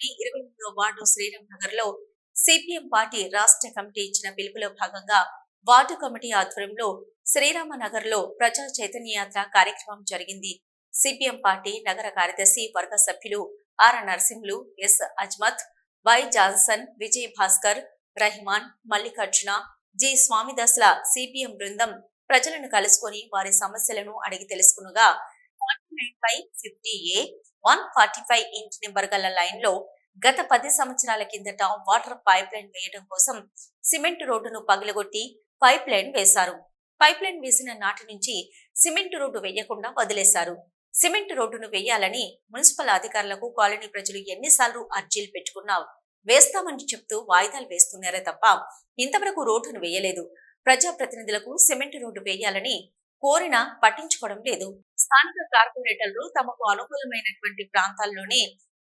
నగరంలోని ఇరవై మూడో వార్డు శ్రీరామ్ నగర్లో సిపిఎం పార్టీ రాష్ట్ర కమిటీ ఇచ్చిన పిలుపులో భాగంగా వార్డు కమిటీ ఆధ్వర్యంలో శ్రీరామ నగర్లో ప్రజా చైతన్య యాత్ర కార్యక్రమం జరిగింది. సిపిఎం పార్టీ నగర కార్యదర్శి వర్గ సభ్యులు R Narasimhulu S Azmat Y Johnson Vijay Bhaskar Rahiman Mallikarjuna G స్వామిదాస్ల CPM బృందం ప్రజలను కలుసుకొని వారి సమస్యలను అడిగి తెలుసుకునగా fifty A one forty five inch number గల లైన్లో గత పది సంవత్సరాల కిందట వాటర్ పైప్ లైన్ వేయడం కోసం సిమెంట్ రోడ్డును పగిలగొట్టి పైప్ లైన్ వేశారు. పైప్ లైన్ వేసిన నాటి నుంచి సిమెంట్ రోడ్డు వేయకుండా వదిలేశారు. సిమెంట్ రోడ్డును వేయాలని మున్సిపల్ అధికారులకు కాలనీ ప్రజలు ఎన్నిసార్లు అర్జీలు పెట్టుకున్నా వేస్తామని చెప్తూ వాయిదాలు వేస్తున్నారే తప్ప ఇంతవరకు రోడ్డును వేయలేదు. ప్రజాప్రతినిధులకు సిమెంట్ రోడ్డు వేయాలని కోరినా పట్టించుకోవడం లేదు. స్థానిక కార్పొరేటర్లు తమకు అనుకూలమైనటువంటి ప్రాంతాల్లోనే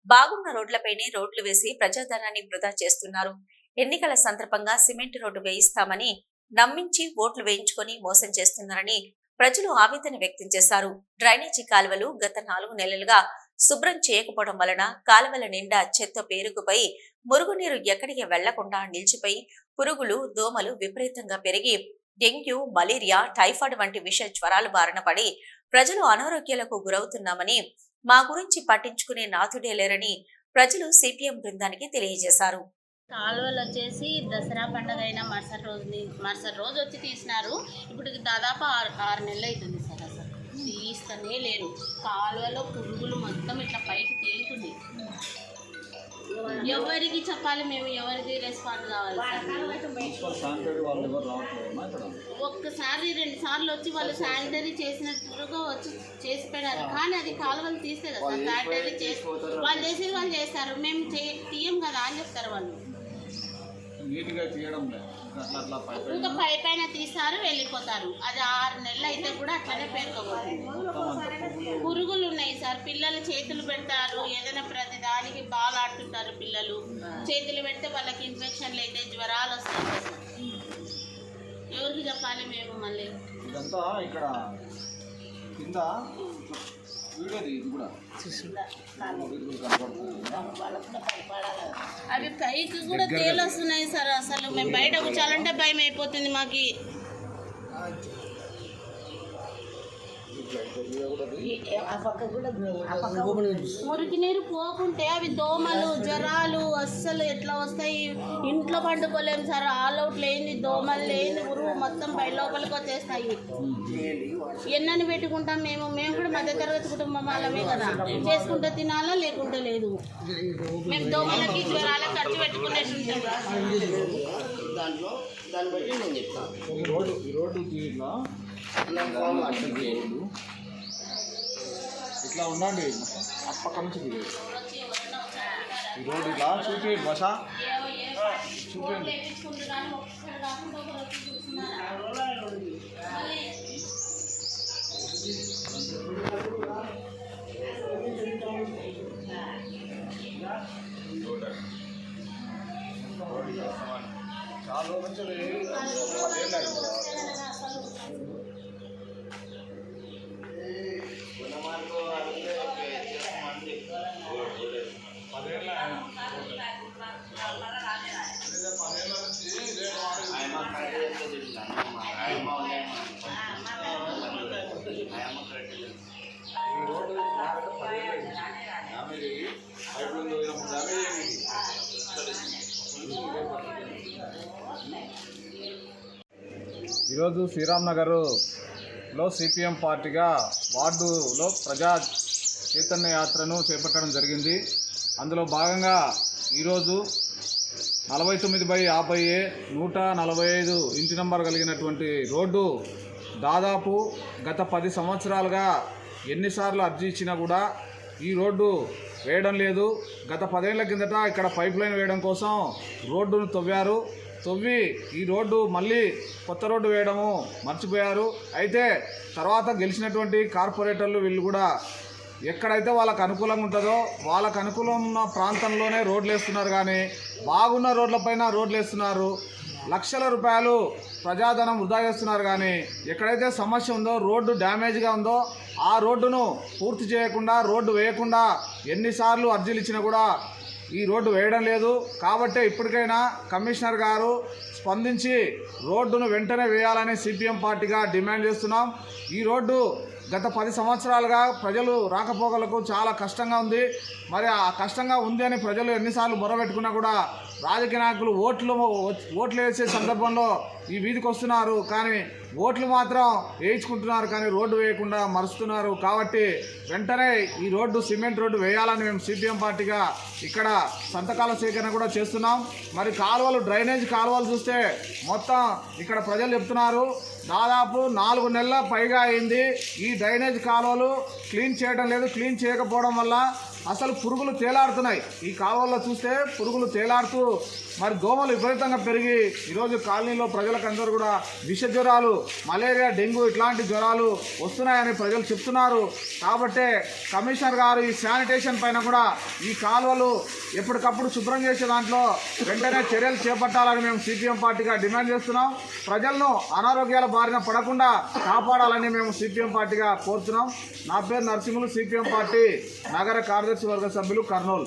బాగున్న రోడ్లపైనే రోడ్లు వేసి ప్రజాధనాన్ని వృధా చేస్తున్నారు. ఎన్నికల సందర్భంగా సిమెంట్ రోడ్డు వేయిస్తామని నమ్మించి ఓట్లు వేయించుకొని మోసం చేస్తున్నారని ప్రజలు ఆవేదన వ్యక్తం చేశారు. డ్రైనేజీ కాలువలు గత నాలుగు నెలలుగా శుభ్రం చేయకపోవడం వలన కాలువల నిండా చెత్త పేరుకుపోయి మురుగునీరు ఎక్కడికి వెళ్ళకుండా నిలిచిపోయి పురుగులు దోమలు విపరీతంగా పెరిగి డెంగ్యూ మలేరియా టైఫాయిడ్ వంటి విష జ్వరాలు బారిన పడి ప్రజలు అనారోగ్యాలకు గురవుతున్నామని మా గురించి పట్టించుకునే నాథుడే లేరని ప్రజలు సిపిఎం బృందానికి తెలియజేశారు. కాలువలు వచ్చేసి దసరా పండగ అయిన మరుసటి రోజు మరుసటి రోజు వచ్చి తీసినారు. ఇప్పుడు దాదాపు ఆరు ఆరు నెలలు అవుతుంది సార్ అసలు. తీస్తూనే లేరు. కాలువలో పురుగులు మొత్తం ఇట్లా పైకి తేలుతున్నాయి. ఎవరికి చెప్పాలి మేము ఎవరికి రెస్పాండ్ కావాలి ఒక్కసారి రెండు సార్లు వచ్చి వాళ్ళు శానిటరీ చేసినట్టుగా వచ్చి చేసి పెట్టారు కానీ అది కాలువలు తీస్తే కదా శానిటరీ చేసి వాళ్ళు చేసేది వాళ్ళు చేస్తారు. మేము తీయం కదా అని చెప్తారు వాళ్ళు. నీట్గా లేదు. ఇంకా అట్లా అట్లా పైప్ ఇంకా పై పైన తీస్తారు వెళ్ళిపోతారు. అది ఆరు నెలలు అయితే కూడా అట్లనే పేరుకోబోతుంది పురుగులు ఉన్నాయి సార్. పిల్లలు చేతులు పెడతారు. ఏదైనా ప్రతి దానికి బాల్ ఆడుతుంటారు పిల్లలు. చేతులు పెడితే వాళ్ళకి ఇన్ఫెక్షన్లు అయితే జ్వరాలు వస్తాయి. ఎవరికి చెప్పాలి మేము మళ్ళీ? ఇదంతా ఇక్కడ కింద అవి పైకి కూడా తేలొస్తున్నాయి సార్ అసలు. మేము బయట కూర్చోాలంటే భయం అయిపోతుంది మాకు. మురికి నీరు పోకుంటే అవి దోమలు జ్వరాలు అస్సలు ఎట్లా వస్తాయి? ఇంట్లో పండుకోలేము సార్. ఆల్ అవుట్ లేని దోమలు లేని ఉరువు మొత్తం బయట లోపలికి వచ్చేస్తాయి. ఎన్నని పెట్టుకుంటాం మేము? మేము కూడా మధ్యతరగతి కుటుంబం వాళ్ళమే కదా. చేసుకుంటే తినాలా లేకుంటే లేదు? మేము దోమలకి జ్వరాలకు ఖర్చు పెట్టుకునేది దాంట్లో దాన్ని బట్టి నేను చెప్తాను. ఈ రోడ్డు ఈ రోడ్డు ఇట్లా ఇట్లా ఉండండి. అప్పక్క నుంచి తీయండి. ఈ రోడ్డు ఇట్లా చూపి బస చూపండి చాలా రోజుల ఈరోజు శ్రీరామ్ నగర్లో సిపిఎం పార్టీగా వార్డులో ప్రజా చైతన్య యాత్రను చేపట్టడం జరిగింది. అందులో భాగంగా ఈరోజు నలభై తొమ్మిది బై యాభై ఏ నూట నలభై ఐదు ఇంటి నంబర్ కలిగినటువంటి రోడ్డు దాదాపు గత పది సంవత్సరాలుగా ఎన్నిసార్లు అర్జీ ఇచ్చినా కూడా ఈ రోడ్డు వేయడం లేదు. గత పదేళ్ళ కిందట ఇక్కడ పైప్ లైన్ వేయడం కోసం రోడ్డును తవ్వారు. తవ్వి ఈ రోడ్డు మళ్ళీ కొత్త రోడ్డు వేయడము మర్చిపోయారు. అయితే తర్వాత గెలిచినటువంటి కార్పొరేటర్లు వీళ్ళు కూడా ఎక్కడైతే వాళ్ళకు అనుకూలంగా ఉంటుందో వాళ్ళకు అనుకూలం ఉన్న ప్రాంతంలోనే రోడ్లు వేస్తున్నారు కానీ బాగున్న రోడ్లపైన రోడ్లు వేస్తున్నారు. లక్షల రూపాయలు ప్రజాధనం వృధా చేస్తున్నారు కానీ ఎక్కడైతే సమస్య ఉందో రోడ్డు డ్యామేజ్గా ఉందో ఆ రోడ్డును పూర్తి చేయకుండా రోడ్డు వేయకుండా ఎన్నిసార్లు అర్జీలు ఇచ్చినా కూడా ఈ రోడ్డు వేయడం లేదు. కాబట్టి ఇప్పటికైనా కమిషనర్ గారు స్పందించి రోడ్డును వెంటనే వేయాలని సిపిఎం పార్టీగా డిమాండ్ చేస్తున్నాం. ఈ రోడ్డు గత పది సంవత్సరాలుగా ప్రజలు రాకపోకలకు చాలా కష్టంగా ఉంది. మరి ఆ కష్టంగా ఉంది అని ప్రజలు ఎన్నిసార్లు మొరబెట్టుకున్నా కూడా రాజకీయ నాయకులు ఓట్లు ఓట్లు వేసే సందర్భంలో ఈ వీధికి వస్తున్నారు. కానీ ఓట్లు మాత్రం వేయించుకుంటున్నారు. కానీ రోడ్డు వేయకుండా మరుస్తున్నారు. కాబట్టి వెంటనే ఈ రోడ్డు సిమెంట్ రోడ్డు వేయాలని మేము సిపిఎం పార్టీగా ఇక్కడ సంతకాల సేకరణ కూడా చేస్తున్నాం. మరి కాలువలు డ్రైనేజ్ కాలువలు చూస్తే మొత్తం ఇక్కడ ప్రజలు చెప్తున్నారు. దాదాపు నాలుగు నెలల పైగా అయింది. ఈ డ్రైనేజ్ కాలువలు క్లీన్ చేయడం లేదు క్లీన్ చేయకపోవడం వల్ల అసలు పురుగులు తేలాడుతున్నాయి. ఈ కాలువల్లో చూస్తే పురుగులు తేలాడుతూ మరి దోమలు విపరీతంగా పెరిగి ఈరోజు కాలనీలో ప్రజలకందరూ కూడా విష జ్వరాలు మలేరియా డెంగ్యూ ఇట్లాంటి జ్వరాలు వస్తున్నాయని ప్రజలు చెప్తున్నారు. కాబట్టే కమిషనర్ గారు ఈ శానిటేషన్ పైన కూడా ఈ కాలువలు ఎప్పటికప్పుడు శుభ్రం చేసే దాంట్లో వెంటనే చర్యలు చేపట్టాలని మేము సిపిఎం పార్టీగా డిమాండ్ చేస్తున్నాం. ప్రజలను అనారోగ్యాల బారిన పడకుండా కాపాడాలని మేము సిపిఎం పార్టీగా కోరుతున్నాం. నా పేరు నరసింహులు సిపిఎం పార్టీ నగర కార్యదర్శి వర్గ సభ్యులు కర్నూలు.